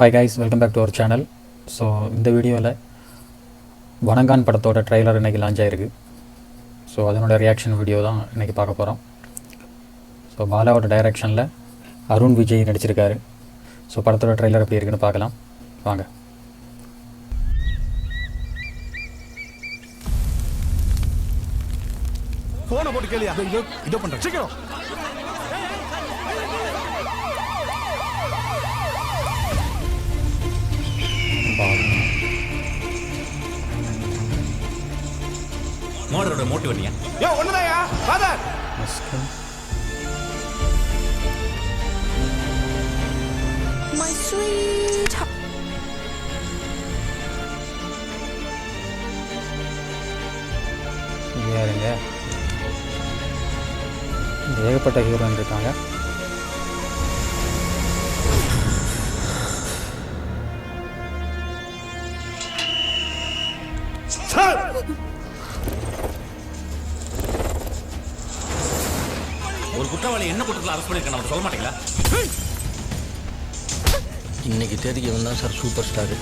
Hi guys welcome back to our channel so இந்த வீடியோவில் வணங்கான் படத்தோட ட்ரைலர் இன்றைக்கி லான்ச் ஆகிருக்கு ஸோ அதனோட ரியாக்ஷன் வீடியோ தான் இன்றைக்கி பார்க்க போகிறோம் ஸோ பாலாவோட டைரக்ஷனில் அருண் விஜய் நடிச்சிருக்காரு. ஸோ படத்தோட ட்ரைலர் எப்படி இருக்குன்னு பார்க்கலாம். வாங்க. போட்டு கேளியா? இதோ பண்ணுறேன் சீக்கிரம். மோடரோட மோட்டிவ் வண்டியா யோ ஒண்ணுதாயா ஃபாதர் மிஸ்கின் My. இது யாருங்க? ஏகப்பட்ட ஹீரோயின் இருக்காங்க சார் ஒரு குற்றவாளி என்ன குற்றத்தில் அரெஸ்ட் பண்ணிருக்கான அவர் சொல்ல மாட்டீங்களா? இன்னைக்கு தேதிக்கு இவன் தான் சார் சூப்பர் ஸ்டாரு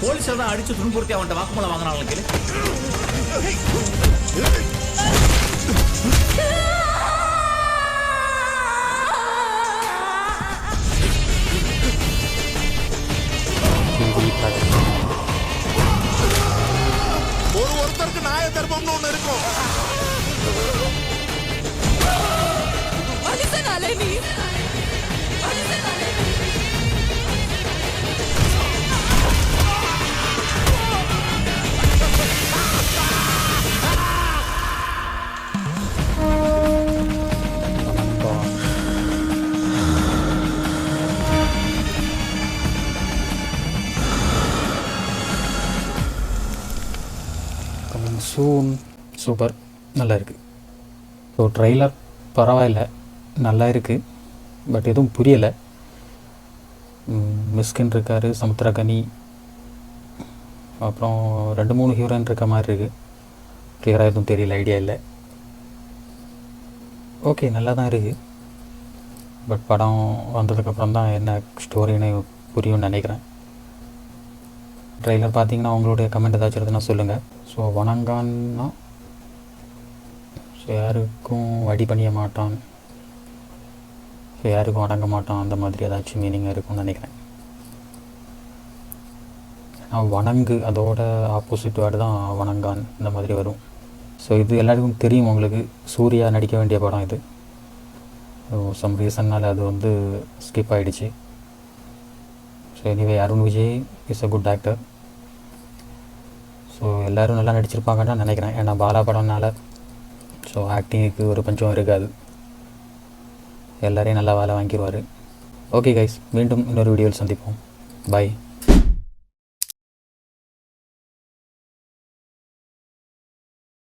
போலீஸார் தான் அடிச்சு துன்புறுத்தி அவன்கிட்ட வாக்குமூலம் வாங்கினாங்க தர்மம்னு ஒண்ணு இருக்கும் மனுஷனாலே நீ சூன் சூப்பர் நல்லா இருக்குது ஸோ ட்ரெய்லர் பரவாயில்ல நல்லா இருக்குது பட் எதுவும் புரியலை. மிஸ்கின் இருக்கார் சமுத்திரகனி அப்புறம் ரெண்டு மூணு ஹீரோயின் இருக்க மாதிரி இருக்குது கிளியராக எதுவும் தெரியல ஐடியா இல்லை. ஓகே நல்லா தான் இருக்குது பட் படம் வந்ததுக்கப்புறம் தான் என்ன ஸ்டோரின்னு புரியும்னு நினைக்கிறேன். ட்ரெய்லர் பார்த்தீங்கன்னா உங்களுடைய கமெண்ட் ஏதாச்சும் இருந்ததுன்னா சொல்லுங்கள் ஸோ வணங்கான்னா ஸோ யாருக்கும் வடி பண்ணிய மாட்டான். ஸோ யாருக்கும் அடங்க மாட்டான். அந்த மாதிரி ஏதாச்சும் மீனிங் இருக்கும்னு நினைக்கிறேன். ஏன்னா வணங்கு அதோட ஆப்போசிட் வேர்டு தான் வணங்கான். இந்த மாதிரி வரும். ஸோ இது எல்லாருக்கும் தெரியும் உங்களுக்கு. சூர்யா நடிக்க வேண்டிய படம் இது. ஸோ சம் ரீசன்னால் அது வந்து ஸ்கிப் ஆகிடுச்சு so anyway Arun Vijay is a good actor so எல்லோரும் நல்லா நடிச்சிருப்பாங்கன்னு தான் நினைக்கிறேன். ஏன்னா பாலா படம்னால ஸோ ஆக்டிங்குக்கு ஒரு பஞ்சம் இருக்காது. எல்லோரையும் நல்லா வேலை வாங்கிடுவார் ஓகே கைஸ் மீண்டும் இன்னொரு வீடியோவில் சந்திப்போம். பாய்